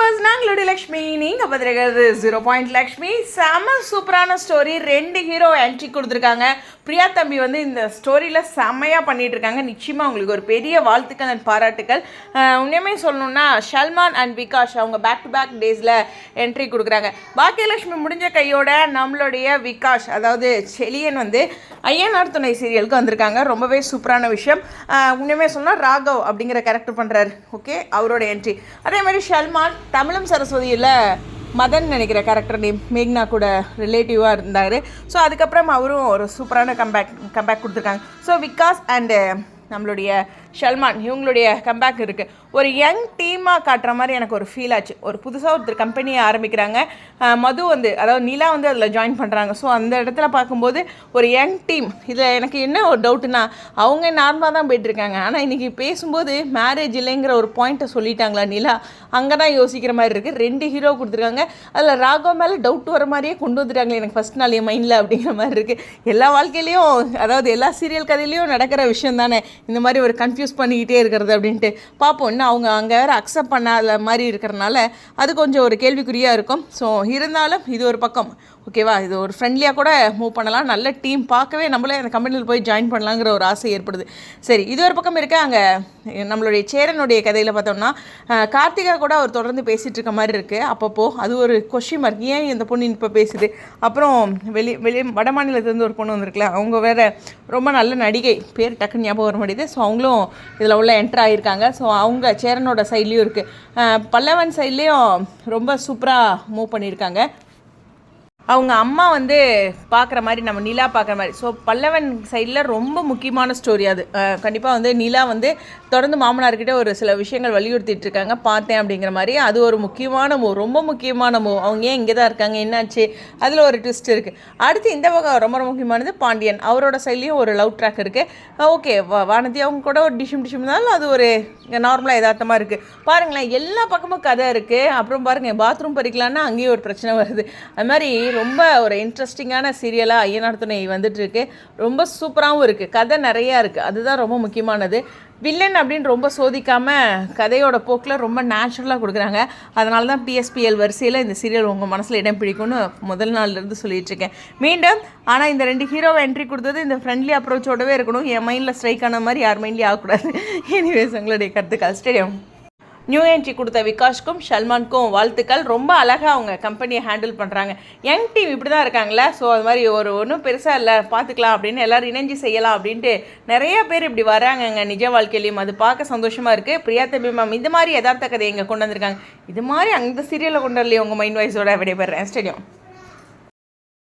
Viewers நாங்களுடைய Lakshmi நீங்கள் பார்த்துருக்கிறது zero point Lakshmi. செம சூப்பரான ஸ்டோரி ரெண்டு ஹீரோ என்ட்ரி கொடுத்துருக்காங்க. பிரியா தம்பி வந்து இந்த ஸ்டோரியில் செம்மையாக பண்ணிட்டு இருக்காங்க நிச்சயமாக உங்களுக்கு ஒரு பெரிய வாழ்த்துக்கள் அண்ட் பாராட்டுக்கள். உண்மையுமே சொல்லணும்னா ஷல்மான் அண்ட் விகாஷ் அவங்க பேக் டு பேக் டேஸில் என்ட்ரி கொடுக்குறாங்க பாக்கியலட்சுமி முடிஞ்ச கையோட நம்மளுடைய விகாஷ் அதாவது செலியன் வந்து ஐயனார் துணை சீரியலுக்கு வந்திருக்காங்க. ரொம்பவே சூப்பரான விஷயம். உண்மையுமே சொன்னால் ராகவ் அப்படிங்கிற கேரக்டர் பண்ணுறாரு ஓகே அவரோட என்ட்ரி அதே மாதிரி ஷல்மான் தமிழும் சரஸ்வதியில் மதன் நினைக்கிற கேரக்டர் நேம் மேக்னா கூட ரிலேட்டிவாக இருந்தார். ஸோ அதுக்கப்புறம் அவரும் ஒரு சூப்பரான கம்பேக் கம்பேக் கொடுத்துருக்காங்க. ஸோ விகாஸ் அண்டு நம்மளுடைய ஷல்மான் இவங்களுடைய கம்பேக் இருக்குது ஒரு யங் டீமாக காட்டுற மாதிரி எனக்கு ஒரு ஃபீல் ஆச்சு. ஒரு புதுசாக ஒருத்தர் கம்பெனியை ஆரம்பிக்கிறாங்க. மது வந்து அதாவது நிலா வந்து அதில் ஜாயின் பண்ணுறாங்க ஸோ அந்த இடத்துல பார்க்கும்போது ஒரு யங் டீம் இதில் எனக்கு என்ன ஒரு டவுட்டுனா அவங்க நார்மலாக தான் போயிட்டுருக்காங்க. ஆனால் இன்றைக்கி பேசும்போது மேரேஜ் இல்லைங்கிற ஒரு பாயிண்ட்டை சொல்லிட்டாங்களா நிலா? அங்கே தான் யோசிக்கிற மாதிரி இருக்குது ரெண்டு ஹீரோ கொடுத்துருக்காங்க. அதில் ராகவ் மேலே டவுட் வர மாதிரியே கொண்டு வந்துட்டாங்களே எனக்கு ஃபஸ்ட் நாள் என் மைண்டில் அப்படிங்கிற மாதிரி இருக்குது எல்லா வாழ்க்கையிலையும் அதாவது எல்லா சீரியல் கதையிலையும் நடக்கிற விஷயம் தானே. இந்த மாதிரி ஒரு கன்ஃபியூஸ் பண்ணிக்கிட்டே இருக்கிறது அப்படின்ட்டு. பார்ப்போம் இன்னும் அவங்க அங்கே வேறு அக்செப்ட் பண்ணாத மாதிரி இருக்கிறனால அது கொஞ்சம் ஒரு கேள்விக்குறியாக இருக்கும். ஸோ இருந்தாலும் இது ஒரு பக்கம். ஓகேவா இது ஒரு ஃப்ரெண்ட்லியாக கூட மூவ் பண்ணலாம். நல்ல டீம் பார்க்கவே நம்மளே அந்த கம்பெனியில் போய் ஜாயின் பண்ணலாங்கிற ஒரு ஆசை ஏற்படுது. சரி இது ஒரு பக்கம் இருக்க அங்கே நம்மளுடைய சேரனுடைய கதையில் பார்த்தோம்னா கார்த்திகா கூட அவர் தொடர்ந்து பேசிகிட்டு இருக்க மாதிரி இருக்குது அப்பப்போ அது ஒரு கொஷின் மார்க் ஏன் இந்த பொண்ணு இப்போ பேசுது? அப்புறம் வெளி வெளி வட மாநிலத்துலேருந்து ஒரு பொண்ணு வந்திருக்குல்ல அவங்க வேறு ரொம்ப நல்ல நடிகை. பேர் டக்குன்னு ஞாபகம் வர முடியுது ஸோ அவங்களும் இதில் உள்ள என்ட்ரு ஆகியிருக்காங்க ஸோ அவங்க சேரனோட சைட்லேயும் இருக்குது பல்லவன் சைட்லேயும் ரொம்ப சூப்பராக மூவ் பண்ணியிருக்காங்க. அவங்க அம்மா வந்து பார்க்குற மாதிரி நம்ம நிலா பார்க்குற மாதிரி. ஸோ பல்லவன் சைடில் ரொம்ப முக்கியமான ஸ்டோரி அது. கண்டிப்பாக வந்து நிலா வந்து தொடர்ந்து மாமனார்கிட்ட ஒரு சில விஷயங்கள் வலியுறுத்திட்டு இருக்காங்க. பார்த்தேன் அப்படிங்கிற மாதிரி. அது ஒரு முக்கியமான மூவ் ரொம்ப முக்கியமான மூவ் அவங்க ஏன் இங்கே தான் இருக்காங்க? என்னாச்சு? அதில் ஒரு ட்விஸ்ட் இருக்குது அடுத்து இந்த பக்கம் ரொம்ப ரொம்ப முக்கியமானது பாண்டியன். அவரோட சைட்லேயும் ஒரு லவ் ட்ராக் இருக்குது ஓகே வானதி அவங்க கூட ஒரு டிஷும் டிஷும் இருந்தாலும் அது ஒரு நார்மலாக யதார்த்தமாக இருக்குது பாருங்களேன் எல்லா பக்கமும் கதை இருக்குது அப்புறம் பாருங்கள் பாத்ரூம் பறிக்கலான்னா அங்கேயும் ஒரு பிரச்சனை வருது. அது மாதிரி ரொம்ப ஒரு இன்ட்ரெஸ்டிங்கான சீரியலாக ஐயனார் துணை வந்துட்டு இருக்கு ரொம்ப சூப்பராகவும் இருக்குது கதை நிறையா இருக்குது அதுதான் ரொம்ப முக்கியமானது. வில்லன் அப்படின்னு ரொம்ப சோதிக்காமல் கதையோட போக்கில் ரொம்ப நேச்சுரலாக கொடுக்குறாங்க. அதனால தான் பிஎஸ்பிஎல் வரிசையில் இந்த சீரியல் உங்கள் மனசில் இடம் பிடிக்கும்னு முதல் நாள்லேருந்து சொல்லிகிட்டு இருக்கேன் மீண்டும் ஆனால் இந்த ரெண்டு ஹீரோவை என்ட்ரி கொடுத்தது இந்த ஃப்ரெண்ட்லி அப்ரோச்சோடவே இருக்கணும். என் மைண்டில் ஸ்ட்ரைக் ஆன மாதிரி யார் மைண்ட்லேயும் ஆகக்கூடாது. எனிவேஸ் உங்களுடைய கருத்துக்கள். ஸ்டேடியம் நியூ என்ட்ரி கொடுத்த விகாஷ்க்கும் ஷல்மான்க்கும் வாழ்த்துக்கள். ரொம்ப அழகாக அவங்க கம்பெனியை ஹேண்டில் பண்ணுறாங்க யங் டீம் இப்படி தான் இருக்காங்களே ஸோ அது மாதிரி ஒரு ஒன்றும் பெருசாக இல்லை. பார்த்துக்கலாம். அப்படின்னு எல்லோரும் இணைஞ்சு செய்யலாம் அப்படின்ட்டு நிறைய பேர் இப்படி வராங்கங்க. நிஜ வாழ்க்கையிலையும் அது பார்க்க சந்தோஷமாக இருக்குது பிரியா தம்பி மேம் இந்த மாதிரி யதார்த்த கதையை இங்கே கொண்டு வந்திருக்காங்க. இது மாதிரி அந்த சீரியலை கொண்டு வரலையே உங்கள் மைண்ட் வாய்ஸோட விடைபெறேன். ஸ்டேடியம்